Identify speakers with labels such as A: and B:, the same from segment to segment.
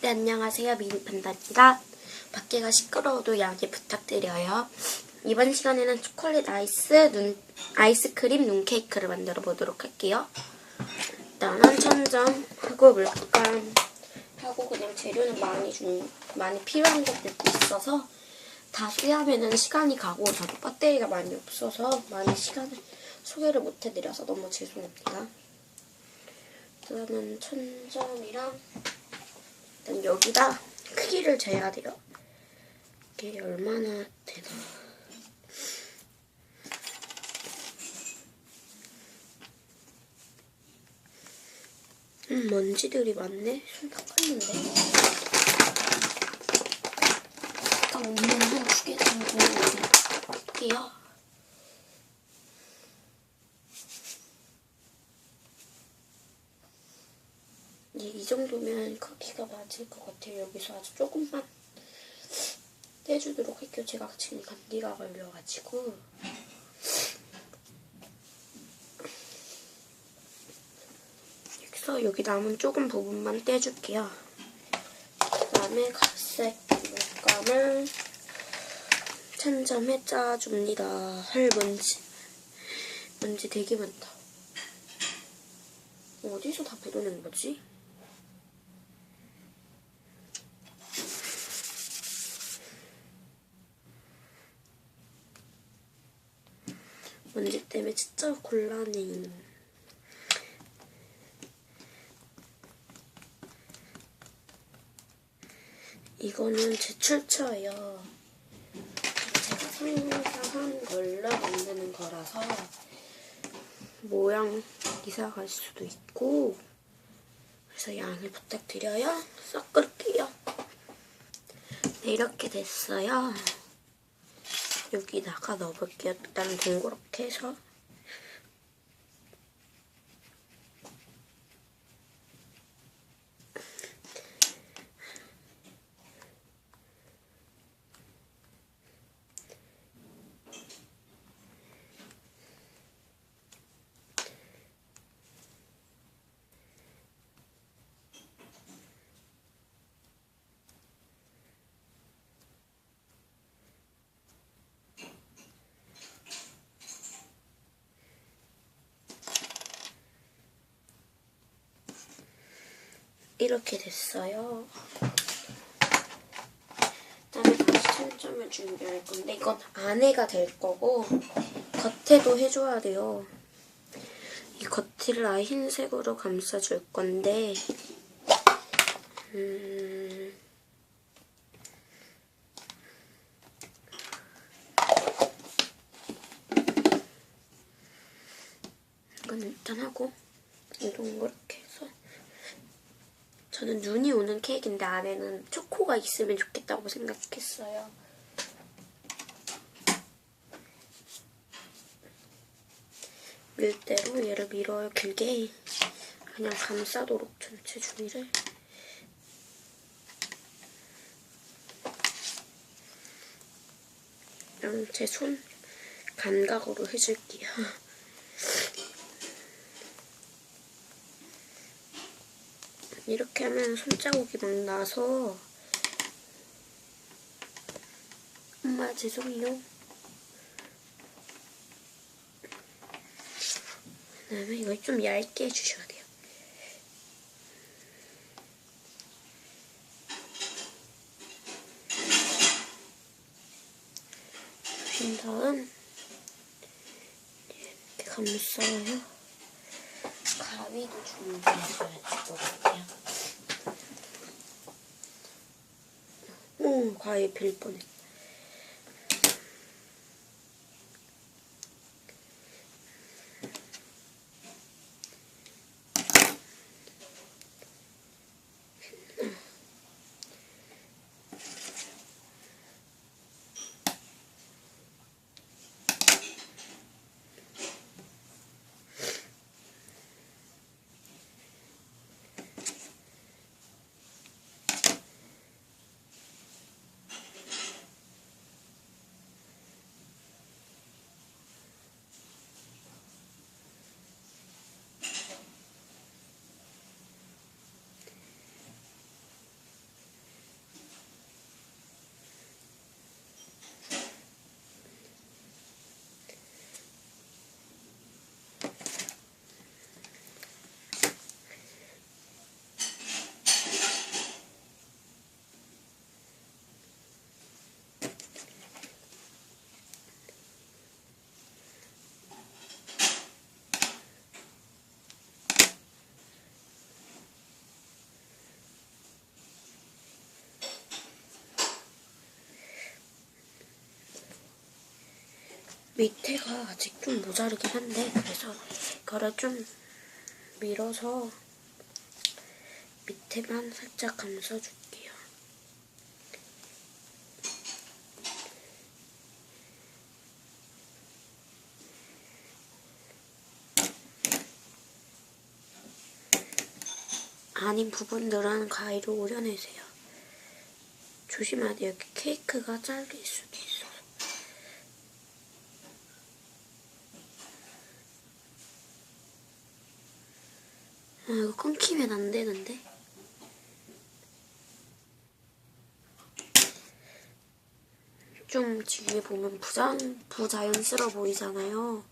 A: 네, 안녕하세요. 미니판다입니다. 밖에가 시끄러워도 양해 부탁드려요. 이번 시간에는 초콜릿 아이스 눈, 아이스크림 눈 케이크를 만들어 보도록 할게요. 일단은 천점 하고 물감 하고 그냥 재료는 많이 준, 많이 필요한 것들도 있어서 다 소개하면은 시간이 가고 저도 배터리가 많이 없어서 많이 시간을 소개를 못 해드려서 너무 죄송합니다. 일단은 천점이랑 일단 여기다 크기를 재야 돼요. 이게 얼마나 되나. 음, 먼지들이 많네. 손 닦았는데. 일단 없는 한두개 정도 할게요. 이제 이 정도면 크기가 맞을 것 같아요. 여기서 아주 조금만 떼주도록 할게요. 제가 지금 감기가 걸려가지고. 여기서 여기 남은 조금 부분만 떼줄게요. 그 다음에 갈색 물감을 천점에 짜줍니다. 헐 먼지. 먼지 되게 많다. 어디서 다 묻어낸 거지? 먼지 때문에 진짜 곤란해. 이거는 제출처예요. 제가 상상한 걸로 만드는 거라서 모양 이사 갈 수도 있고 그래서 양해 부탁드려요. 섞을게요. 네, 이렇게 됐어요. 여기다가 넣어볼게요. 일단 동그랗게 해서 이렇게 됐어요. 그다음에 다시 천점을 준비할 건데 이건 안에가 될 거고 겉에도 해줘야 돼요. 이 겉을 아예 흰색으로 감싸줄 건데 음... 이건 일단 하고 이런 그렇게 저는 눈이 오는 케이크인데 안에는 초코가 있으면 좋겠다고 생각했어요. 밀대로 얘를 밀어요. 길게 그냥 감싸도록 전체 주위를 제손 감각으로 해줄게요. 이렇게 하면 손자국이 막 나서 엄마 죄송해요. 그 다음에 이걸 좀 얇게 해주셔야 돼요. 그린 다음 이렇게 감싸요. 가위도 준비해줘야 같아요. 오, 과일 빌 뻔했다. 밑에가 아직 좀 모자르긴 한데 그래서 이거를 좀 밀어서 밑에만 살짝 감싸줄게요. 아닌 부분들은 가위로 오려내세요. 여기 케이크가 잘릴 수도 있어요. 아, 이거 끊기면 안 되는데. 좀 뒤에 보면 부장, 부자연스러워 보이잖아요.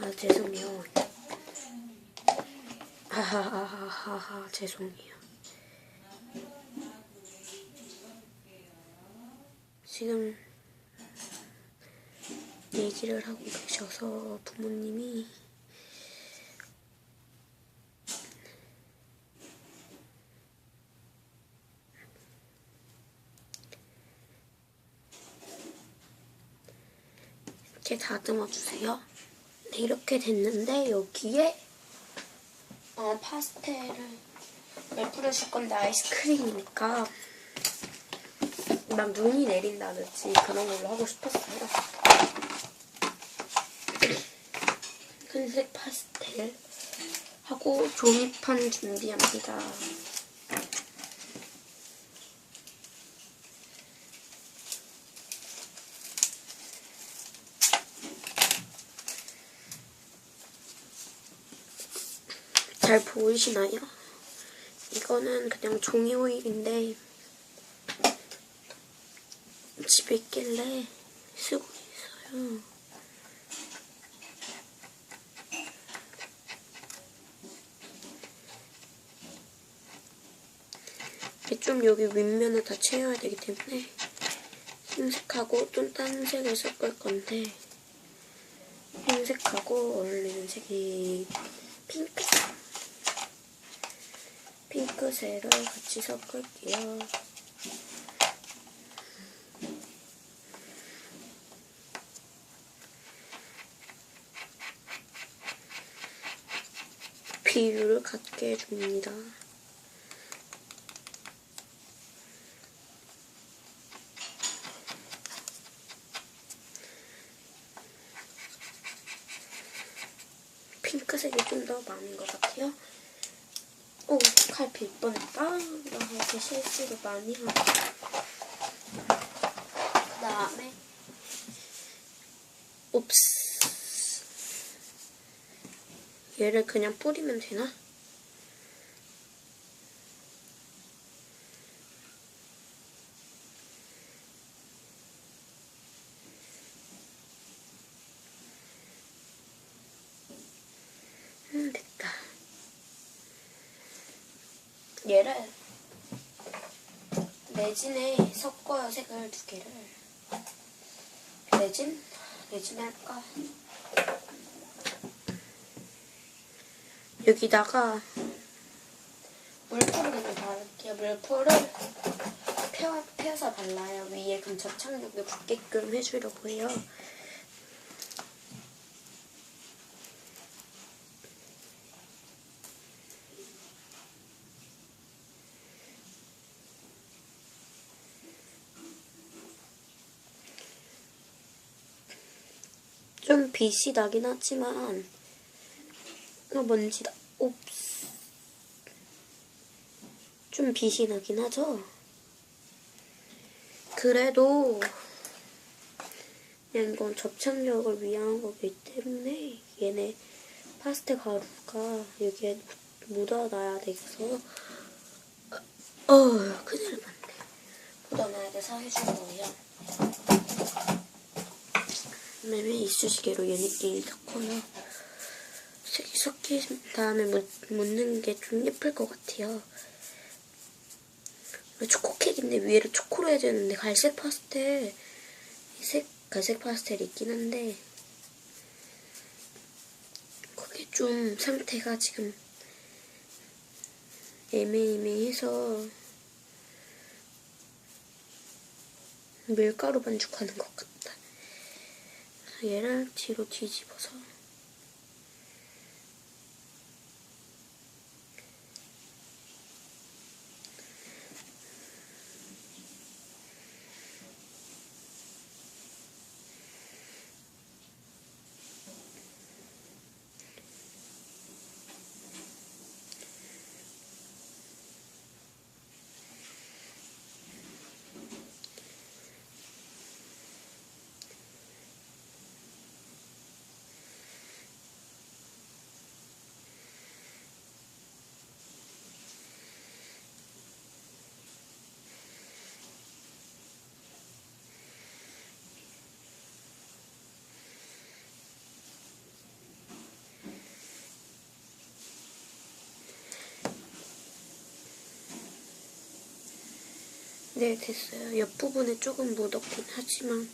A: 아, 죄송해요. 하하하하하, 죄송해요. 지금 얘기를 하고 계셔서 부모님이 이렇게 다듬어 주세요. 네, 이렇게 됐는데 여기에 어, 파스텔을 왜 뿌려줄 건데 아이스크림이니까 막 눈이 내린다든지 그런 걸로 하고 싶었어요. 흰색 파스텔 하고 종이판 준비합니다. 잘 보이시나요? 이거는 그냥 종이 오일인데 집에 있길래 쓰고 있어요. 좀 여기 윗면을 다 채워야 되기 때문에 흰색하고 좀 다른 색을 섞을 건데 흰색하고 어울리는 색이 핑크색 핑크색을 같이 섞을게요. 비율을 갖게 해줍니다. 핑크색이 좀 더 많은 것 같아요. 오, 칼빌 뻔했다. 나 이렇게 실수를 많이 하고. 그 다음에, 옵스. 얘를 그냥 뿌리면 되나? 음, 됐다. 얘를 레진에 섞어요, 색을 두 개를. 레진? 레진 할까? 여기다가 물풀을 그냥 바를게요. 물풀을 펴, 펴서 발라요. 위에 그럼 접착력을 붙게끔 해주려고 해요. 좀 빛이 나긴 하지만 어, 먼지다. 옵스. 좀 빛이 나긴 하죠? 그래도 그냥 이건 접착력을 위한 거기 때문에 얘네 파스텔 가루가 여기에 묻어놔야 돼서 어 큰일 났네. 묻어놔야 돼서 해준 거예요. 그다음에 이쑤시개로 얘네끼리 섞어요. 색이 섞인 다음에 묻, 묻는 게 좀 예쁠 것 같아요. 초코 케이크인데 위에를 초코로 해야 되는데 갈색 파스텔 색 갈색 파스텔이 있긴 한데 그게 좀 상태가 지금 애매애매해서 밀가루 반죽하는 것 같 다. 얘를 뒤로 뒤집어서 네, 됐어요. 옆부분에 조금 묻었긴 하지만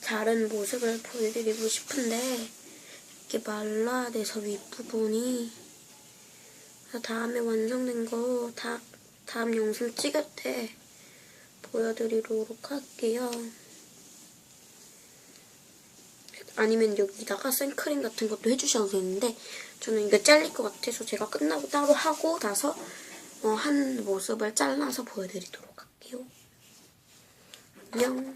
A: 다른 모습을 보여드리고 싶은데 이렇게 말라야 돼서 윗부분이 다음에 완성된 거 다, 다음 영상 찍을 때 보여드리도록 할게요. 아니면 여기다가 생크림 같은 것도 해주셔도 되는데 저는 이거 잘릴 것 같아서 제가 끝나고 따로 하고 나서 어, 한 모습을 잘라서 보여드리도록 할게요. 안녕.